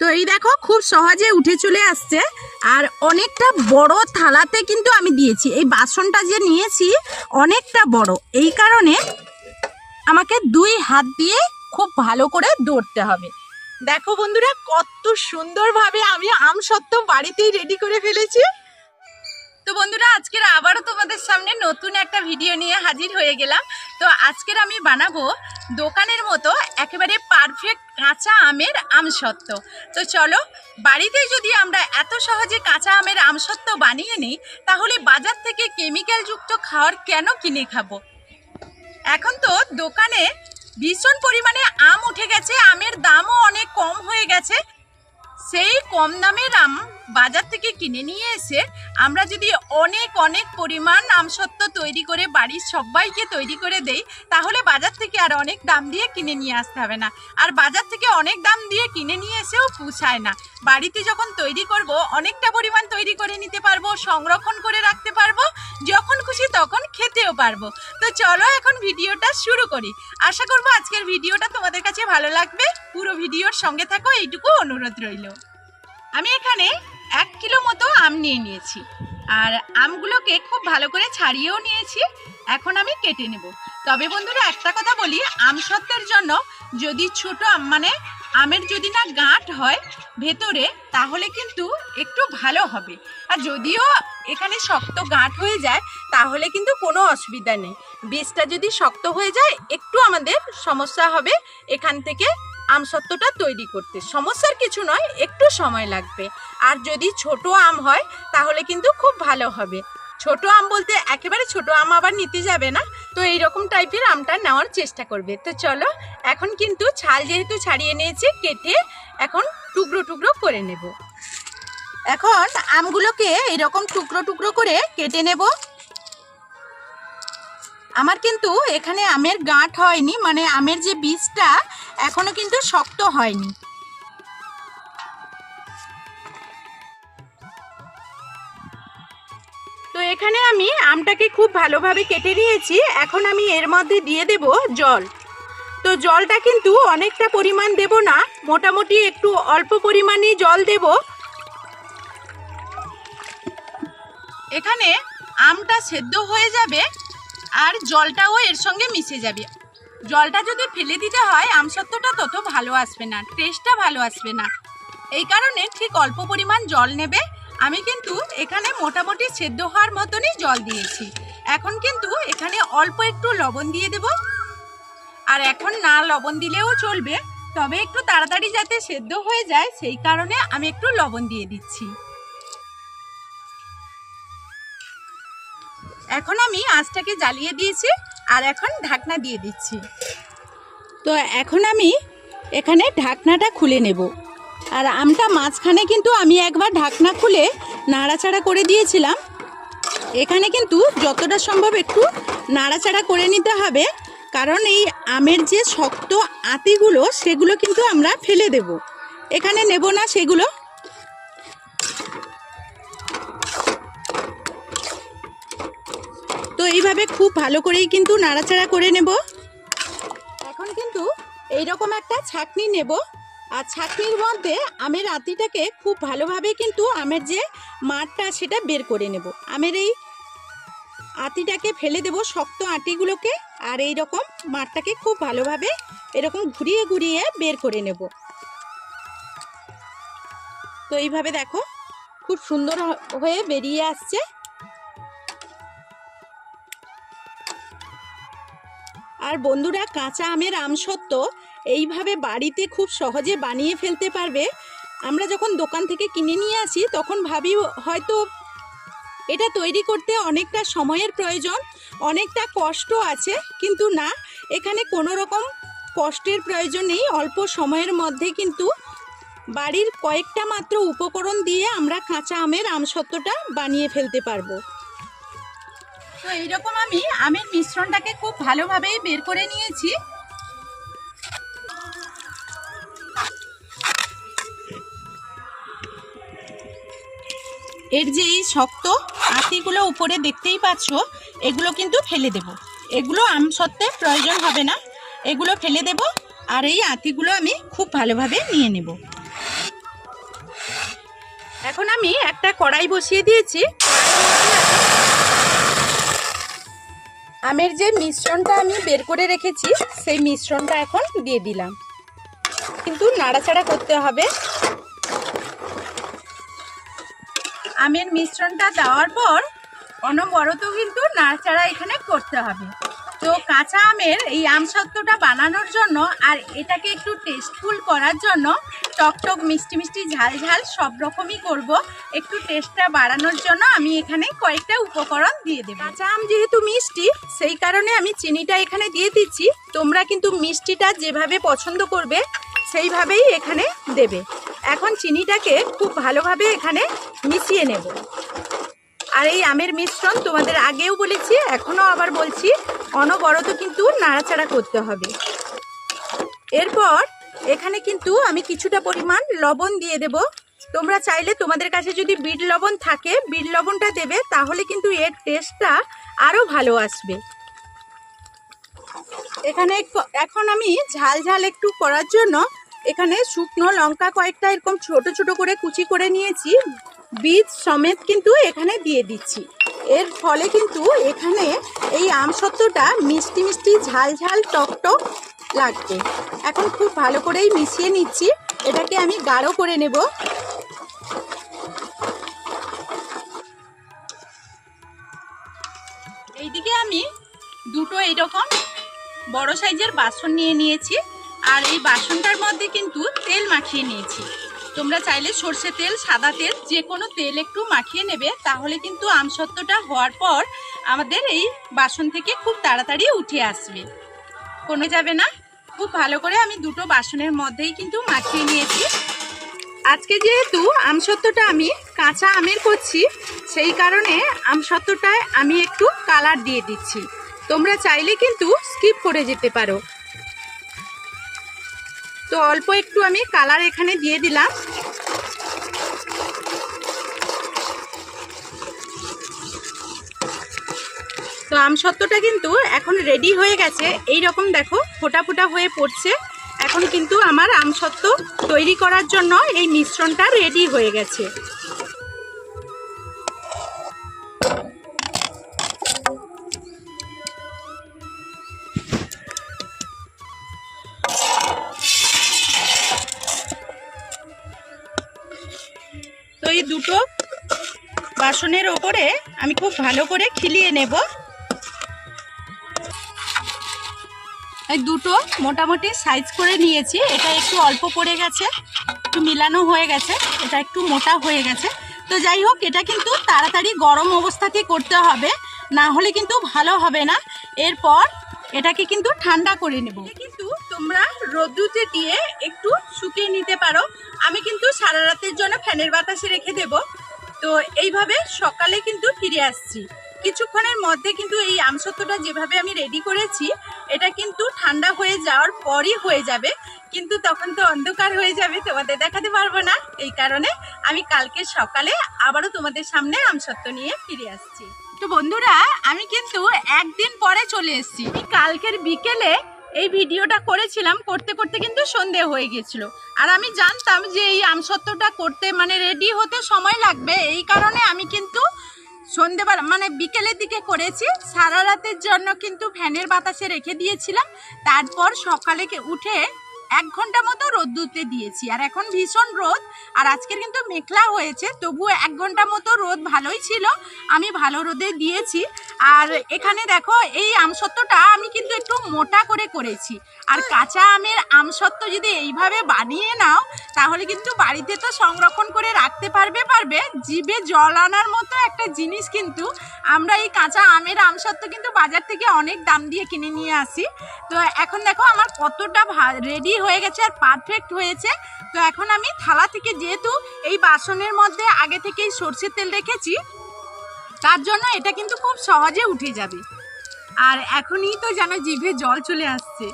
তো এই দেখো, খুব সহজে উঠে চলে আসছে। আর অনেকটা বড় থালাতে কিন্তু আমি দিয়েছি। এই বাসনটা যে নিয়েছি, অনেকটা বড়। এই কারণে আমাকে দুই হাত দিয়ে খুব ভালো করে দৌড়তে হবে। দেখো বন্ধুরা, কত সুন্দরভাবে আমি আমসত্ত্ব বাড়িতেই রেডি করে ফেলেছি। তো বন্ধুরা, আজকের আবারও তোমাদের সামনে নতুন একটা ভিডিও নিয়ে হাজির হয়ে গেলাম। তো আজকের আমি বানাবো দোকানের মতো একেবারে পারফেক্ট কাঁচা আমের আমসত্ত্ব। তো চলো বাড়িতেই যদি আমরা এত সহজে কাঁচা আমের আমসত্ত্ব বানিয়ে নিই, তাহলে বাজার থেকে কেমিক্যালযুক্ত খাওয়ার কেন কিনে খাব? এখন তো দোকানে ভীষণ পরিমাণে আম উঠে গেছে, আমের দামও অনেক কম হয়ে গেছে। সেই কম দামের আম বাজার থেকে কিনে নিয়ে এসে আমরা যদি অনেক অনেক পরিমাণ আমসত্ত্ব তৈরি করে বাড়ির সবাইকে তৈরি করে দেই, তাহলে বাজার থেকে আর অনেক দাম দিয়ে কিনে নিয়ে আসতে হবে না। আর বাজার থেকে অনেক দাম দিয়ে কিনে নিয়ে এসেও পুষায় না। বাড়িতে যখন তৈরি করব, অনেকটা পরিমাণ তৈরি করে নিতে পারব, সংরক্ষণ করে রাখতে পারব, যখন খুশি তখন খেতেও পারব। তো চলো এখন ভিডিওটা শুরু করি। আশা করব আজকের ভিডিওটা তোমাদের কাছে ভালো লাগবে। পুরো ভিডিওর সঙ্গে থাকো, এইটুকু অনুরোধ রইল। আমি এখানে এক কিলো মতো আম নিয়ে নিয়েছি। আর আমগুলোকে খুব ভালো করে ছাড়িয়েও নিয়েছি। এখন আমি কেটে নেব। তবে বন্ধুরা, একটা কথা বলি, আম সত্ত্বের জন্য যদি ছোট আম মানে আমের যদি না গাঁট হয় ভেতরে, তাহলে কিন্তু একটু ভালো হবে। আর যদিও এখানে শক্ত গাঁট হয়ে যায়, তাহলে কিন্তু কোনো অসুবিধা নেই। বীজটা যদি শক্ত হয়ে যায়, একটু আমাদের সমস্যা হবে এখান থেকে আমসত্ত্বটা তৈরি করতে। সমস্যার কিছু নয়, একটু সময় লাগবে। আর যদি ছোট আম হয়, তাহলে কিন্তু খুব ভালো হবে। ছোট আম বলতে একেবারে ছোট আম আবার নিতে যাবে না, তো এই রকম টাইপের আমটা নেওয়ার চেষ্টা করবে। তো চলো, এখন কিন্তু ছাল যেহেতু ছাড়িয়ে নিয়েছে, কেটে এখন টুকরো টুকরো করে নেব। এখন আমগুলোকে এরকম টুকরো টুকরো করে কেটে নেব। আমার কিন্তু এখানে আমের গাঁট হয়নি মানে আমের যে বীজটা এখনও কিন্তু শক্ত হয়নি। তো এখানে আমি আমটাকে খুব ভালোভাবে কেটে নিয়েছি। এখন আমি এর মধ্যে দিয়ে দেব জল। তো জলটা কিন্তু অনেকটা পরিমাণ দেব না, মোটামুটি একটু অল্প পরিমাণেই জল দেব। এখানে আমটা সেদ্ধ হয়ে যাবে আর জলটাও এর সঙ্গে মিশে যাবে। জলটা যদি ফেলে দিতে হয় আমসত্ত্বটা তত ভালো আসবে না টেস্টটা ভালো আসবে না। এই কারণে ঠিক অল্প পরিমাণ জল নেবে। আমি কিন্তু এখানে মোটামুটি সেদ্ধ হওয়ার মতনই জল দিয়েছি। এখন কিন্তু এখানে অল্প একটু লবণ দিয়ে দেব। আর এখন না লবণ দিলেও চলবে, তবে একটু তাড়াতাড়ি যাতে সেদ্ধ হয়ে যায়, সেই কারণে আমি একটু লবণ দিয়ে দিচ্ছি। এখন আমি আঁচটাকে জ্বালিয়ে দিয়েছি। আর এখন ঢাকনা দিয়ে দিচ্ছি। তো এখন আমি এখানে ঢাকনাটা খুলে নেব। আর আমটা মাঝখানে কিন্তু আমি একবার ঢাকনা খুলে নাড়াচাড়া করে দিয়েছিলাম। এখানে কিন্তু যতটা সম্ভব একটু নাড়াচাড়া করে নিতে হবে। কারণ এই আমের যে শক্ত আতিগুলো, সেগুলো কিন্তু আমরা ফেলে দেব। এখানে নেব না সেগুলো। এইভাবে খুব ভালো করেই কিন্তু নাড়াচাড়া করে নেব। এখন কিন্তু এইরকম একটা ছাকনি নেব। আর ছাকনির মধ্যে আমের আতিটাকে খুব ভালোভাবে কিন্তু আমের যে মাঠটা সেটা বের করে নেব। আমের এই আতিটাকে ফেলে দেব শক্ত আটিগুলোকে আর এই রকম মাঠটাকে খুব ভালোভাবে এরকম ঘুরিয়ে ঘুরিয়ে বের করে নেব। তো এইভাবে দেখো, খুব সুন্দর হয়ে বেরিয়ে আসছে। আর বন্ধুরা কাঁচা আমের আমসত্ত্ব এইভাবে বাড়িতে খুব সহজে বানিয়ে ফেলতে পারবে। আমরা যখন দোকান থেকে কিনে নিয়ে আসি, তখন ভাবি হয়তো এটা তৈরি করতে অনেকটা সময়ের প্রয়োজন, অনেকটা কষ্ট আছে। কিন্তু না, এখানে কোনো রকম কষ্টের প্রয়োজন নেই। অল্প সময়ের মধ্যে কিন্তু বাড়ির কয়েকটা মাত্র উপকরণ দিয়ে আমরা কাঁচা আমের আমসত্ত্বটা বানিয়ে ফেলতে পারব। তো এইরকম আমি আমের মিশ্রণটাকে খুব ভালোভাবেই বের করে নিয়েছি। এর যে এই শক্ত আতিগুলো উপরে দেখতেই পাচ্ছ, এগুলো কিন্তু ফেলে দেব। এগুলো আম সত্ত্বে প্রয়োজন হবে না। এগুলো ফেলে দেব আর এই আতিগুলো আমি খুব ভালোভাবে নিয়ে নেব। এখন আমি একটা কড়াই বসিয়ে দিয়েছি। আমের যে মিশ্রণটা আমি বের করে রেখেছি, সেই মিশ্রণটা এখন দিয়ে দিলাম। কিন্তু নাড়াচাড়া করতে হবে। আমের মিশ্রণটা দেওয়ার পর অনবরত কিন্তু নাড়াচাড়া এখানে করতে হবে। তো কাঁচা আমের এই আম সত্ত্বটা বানানোর জন্য আর এটাকে একটু টেস্টফুল করার জন্য টক টক, মিষ্টি মিষ্টি, ঝাল ঝাল সব রকমই করব। একটু টেস্টটা বাড়ানোর জন্য আমি এখানে কয়েকটা উপকরণ দিয়ে দেবো। কাঁচা আম যেহেতু মিষ্টি, সেই কারণে আমি চিনিটা এখানে দিয়ে দিচ্ছি। তোমরা কিন্তু মিষ্টিটা যেভাবে পছন্দ করবে, সেইভাবেই এখানে দেবে। এখন চিনিটাকে খুব ভালোভাবে এখানে মিশিয়ে নেব। আর এই আমের মিশ্রণ তোমাদের আগেও বলেছি, এখনও আবার বলছি। অনবরত কিন্তু নাড়াচাড়া করতে হবে। এরপর এখানে কিন্তু আমি কিছুটা পরিমাণ লবণ দিয়ে দেব। তোমরা চাইলে তোমাদের কাছে যদি বিট লবণ থাকে, বিট লবণটা দেবে, তাহলে কিন্তু এর টেস্টটা আরও ভালো আসবে। এখানে এখন আমি ঝাল ঝাল একটু করার জন্য এখানে শুকনো লঙ্কা কয়েকটা এরকম ছোট ছোট করে কুচি করে নিয়েছি। বীজ সমেত কিন্তু এখানে দিয়ে দিচ্ছি। এর ফলে কিন্তু এখানে এই আমসত্ত্বটা মিষ্টি মিষ্টি, ঝাল ঝাল, টক টক লাগবে। এখন খুব ভালো করেই মিশিয়ে নিচ্ছি। এটাকে আমি গাঢ় করে নেব। এইদিকে আমি দুটো এইরকম বড় সাইজের বাসন নিয়ে নিয়েছি। আর এই বাসনটার মধ্যে কিন্তু তেল মাখিয়ে নিয়েছি। তোমরা চাইলে সর্ষে তেল, সাদা তেল, যে কোনো তেল একটু মাখিয়ে নেবে। তাহলে কিন্তু আমসত্ত্বটা হওয়ার পর আমাদের এই বাসন থেকে খুব তাড়াতাড়ি উঠে আসবে। কোনো যাবে না। খুব ভালো করে আমি দুটো বাসনের মধ্যেই কিন্তু মাখিয়ে নিয়েছি। আজকে যেহেতু আমসত্ত্বটা আমি কাঁচা আমের করছি, সেই কারণে আমসত্ত্বটায় আমি একটু কালার দিয়ে দিচ্ছি। তোমরা চাইলে কিন্তু স্কিপ করে যেতে পারো। তো অল্প একটু আমি কালার এখানে দিয়ে দিলাম। তো আমসত্ত্বটা কিন্তু এখন রেডি হয়ে গেছে। এই রকম দেখো, ফোটা ফোটা হয়ে পড়ছে। এখন কিন্তু আমার আমসত্ত্ব তৈরি করার জন্য এই মিশ্রণটা রেডি হয়ে গেছে। দুটো বাসনের ওপরে আমি খুব ভালো করে খিলিয়ে নেব। এই দুটো মোটামুটি সাইজ করে নিয়েছি। এটা একটু অল্প পড়ে গেছে, একটু মিলানো হয়ে গেছে, এটা একটু মোটা হয়ে গেছে। তো যাই হোক, এটা কিন্তু তাড়াতাড়ি গরম অবস্থাতে করতে হবে, না হলে কিন্তু ভালো হবে না। এরপর এটাকে কিন্তু ঠান্ডা করে নেব। তোমরা রোদ্দুতে দিয়ে একটু শুকিয়ে নিতে পারো। আমি কিন্তু সারা রাতের জন্য ফ্যানের বাতাসে রেখে দেব। তো এইভাবে সকালে কিন্তু ফিরে আসছি। কিছুক্ষণের মধ্যে কিন্তু এই আমসত্ত্বটা যেভাবে আমি রেডি করেছি, এটা কিন্তু ঠান্ডা হয়ে যাওয়ার পরই হয়ে যাবে। কিন্তু তখন তো অন্ধকার হয়ে যাবে, তোমাদের দেখাতে পারব না। এই কারণে আমি কালকে সকালে আবারও তোমাদের সামনে আমসত্ত্ব নিয়ে ফিরে আসছি। তো বন্ধুরা, আমি কিন্তু একদিন পরে চলে এসেছি। কালকের বিকেলে এই ভিডিওটা করেছিলাম, করতে করতে কিন্তু সন্ধে হয়ে গেছিল। আর আমি জানতাম যে এই আমসত্ত্বটা করতে মানে রেডি হতে সময় লাগবে। এই কারণে আমি কিন্তু সন্ধেবেলা মানে বিকেলের দিকে করেছি। সারা রাতের জন্য কিন্তু ফ্যানের বাতাসে রেখে দিয়েছিলাম। তারপর সকালে উঠে এক ঘণ্টা মতো রোদ দুতে দিয়েছি, আর এখন ভীষণ রোদ, আর আজকের কিন্তু মেঘলা হয়েছে তবু এক ঘণ্টা মতো রোদ ভালোই ছিল, আমি ভালো রোদে দিয়েছি। আর এখানে দেখো, এই আমসত্ত্বটা আমি কিন্তু একটু মোটা করে করেছি, আর কাঁচা আমের আমসত্ত্ব যদি এইভাবে বানিয়ে নাও, তাহলে কিন্তু বাড়িতে তো সংরক্ষণ করে রাখতে পারবে পারবে, জিভে জল আনার মতো একটা জিনিস কিন্তু আমরা এই কাঁচা আমের আমসত্ত্ব কিন্তু বাজার থেকে অনেক দাম দিয়ে কিনে নিয়ে আসি। তো এখন দেখো, আমার কতটা রেডি হয়ে গেছে আর পারফেক্ট হয়েছে। তো এখন আমি থালা থেকে যেহেতু এই বাসনের মধ্যে আগে থেকেই সর্ষের তেল রেখেছি, তার জন্য এটা কিন্তু খুব সহজে উঠে যাবে। আর এখনই তো যেন জিভে জল চলে আসছে।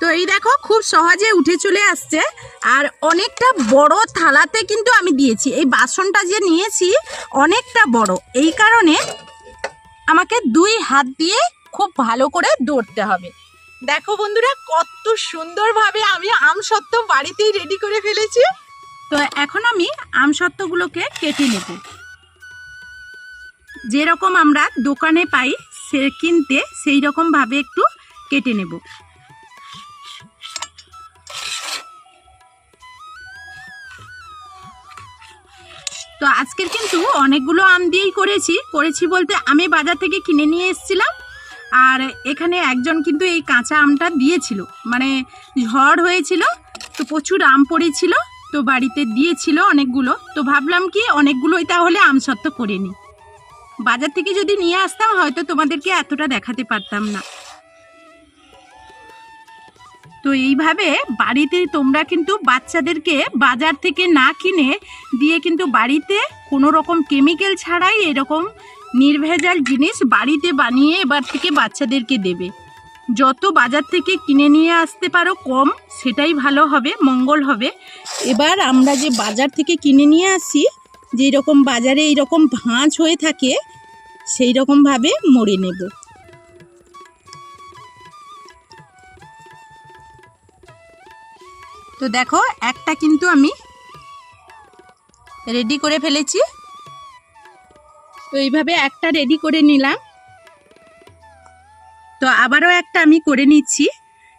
তো এই দেখো, খুব সহজে উঠে চলে আসছে। আর অনেকটা বড় থালাতে কিন্তু আমি দিয়েছি। এই বাসনটা যে নিয়েছি, অনেকটা বড়। এই কারণে আমাকে দুই হাত দিয়ে খুব ভালো করে দৌড়তে হবে। দেখো বন্ধুরা, কত সুন্দরভাবে আমি আম সত্ত্ব বাড়িতেই রেডি করে ফেলেছি। তো এখন আমি আমসত্ত্বগুলোকে কেটে নেব। যেরকম আমরা দোকানে পাই, সে কিনতে সেই রকমভাবে একটু কেটে নেব। তো আজকের কিন্তু অনেকগুলো আম দিয়েই করেছি। করেছি বলতে আমি বাজার থেকে কিনে নিয়ে এসেছিলাম। আর এখানে একজন কিন্তু এই কাঁচা আমটা দিয়েছিল। মানে ঝড় হয়েছিল, তো প্রচুর আম পড়েছিল, তো বাড়িতে দিয়েছিল অনেকগুলো। তো ভাবলাম কি, অনেকগুলোই তাহলে আম আমসত্ত্ব করে নিই বাজার থেকে যদি নিয়ে আসতাম, হয়তো তোমাদেরকে এতটা দেখাতে পারতাম না। তো এইভাবে বাড়িতে তোমরা কিন্তু বাচ্চাদেরকে বাজার থেকে না কিনে দিয়ে কিন্তু বাড়িতে কোনো রকম কেমিক্যাল ছাড়াই এরকম নির্ভেজাল জিনিস বাড়িতে বানিয়ে এবার থেকে বাচ্চাদেরকে দেবে। যত বাজার থেকে কিনে নিয়ে আসতে পারো কম, সেটাই ভালো হবে, মঙ্গল হবে। এবার আমরা যে বাজার থেকে কিনে নিয়ে আসি যে রকম বাজারে এই রকম ভাঁজ হয়ে থাকে সেই রকমভাবে মরে নেব। তো দেখো, একটা কিন্তু আমি রেডি করে ফেলেছি। তো এইভাবে একটা রেডি করে নিলাম। তো আবারও একটা আমি করে নিচ্ছি।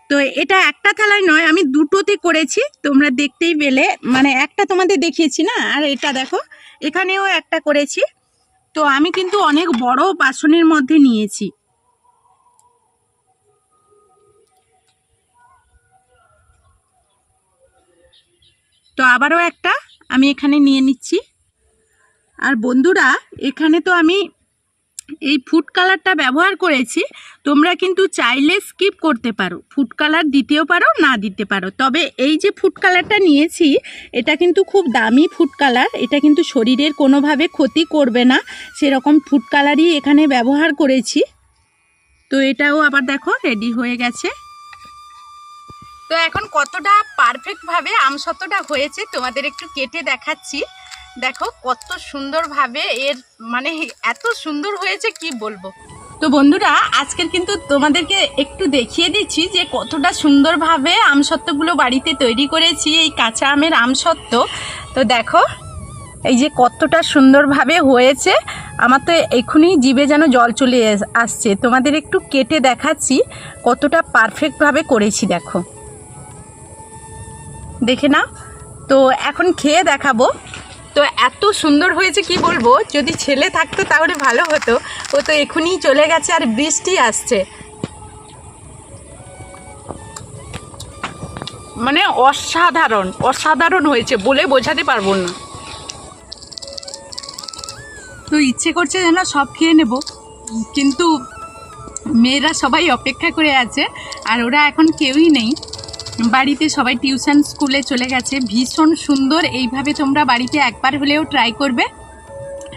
তো এটা একটা থালায় নয়, আমি দুটোতে করেছি। তোমরা দেখতেই পেলে। মানে একটা তোমাদের দেখিয়েছি না? আর এটা দেখো, এখানেও একটা করেছি। তো আমি কিন্তু অনেক বড় বাসনের মধ্যে নিয়েছি। তো আবারও একটা আমি এখানে নিয়ে নিচ্ছি। আর বন্ধুরা, এখানে তো আমি এই ফুড কালারটা ব্যবহার করেছি। তোমরা কিন্তু চাইলে স্কিপ করতে পারো। ফুড কালার দিতেও পারো, না দিতে পারো। তবে এই যে ফুড কালারটা নিয়েছি, এটা কিন্তু খুব দামি ফুড কালার এটা কিন্তু শরীরের কোনোভাবে ক্ষতি করবে না। সেরকম ফুড কালারই এখানে ব্যবহার করেছি। তো এটাও আবার দেখো রেডি হয়ে গেছে। তো এখন কতটা পারফেক্টভাবে আমসত্ত্বটা হয়েছে তোমাদের একটু কেটে দেখাচ্ছি। দেখো, কত সুন্দরভাবে এর মানে এত সুন্দর হয়েছে, কি বলব? তো বন্ধুরা, আজকের কিন্তু তোমাদেরকে একটু দেখিয়ে দিচ্ছি যে কতটা সুন্দরভাবে আমসত্ত্বগুলো বাড়িতে তৈরি করেছি, এই কাঁচা আমের আমসত্ত্ব। তো দেখো, এই যে কতটা সুন্দরভাবে হয়েছে। আমার তো এক্ষুনি জিভে যেন জল চলে আসছে। তোমাদের একটু কেটে দেখাচ্ছি কতটা পারফেক্টভাবে করেছি, দেখো। দেখে নাও। তো এখন খেয়ে দেখাবো। তো এত সুন্দর হয়েছে, কি বলব? যদি ছেলে থাকতো তাহলে ভালো হতো। ও তো এখনই চলে গেছে আর বৃষ্টি আসছে। মানে অসাধারণ অসাধারণ হয়েছে বলে বোঝাতে পারব না। তো ইচ্ছে করছে যেন সব খেয়ে নেব। কিন্তু মেয়েরা সবাই অপেক্ষা করে আছে আর ওরা এখন কেউই নেই। বাড়িতে সবাই টিউশন স্কুলে চলে গেছে। ভীষণ সুন্দর। এইভাবে তোমরা বাড়িতে একবার হলেও ট্রাই করবে।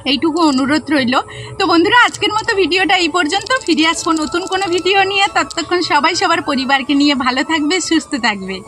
এইটুকু অনুরোধ রইল। তো বন্ধুরা, আজকের মতো ভিডিওটা এই পর্যন্ত। ফিরে আসব নতুন কোনো ভিডিও নিয়ে। ততক্ষণ সবাই সবার পরিবারকে নিয়ে ভালো থাকবে, সুস্থ থাকবে।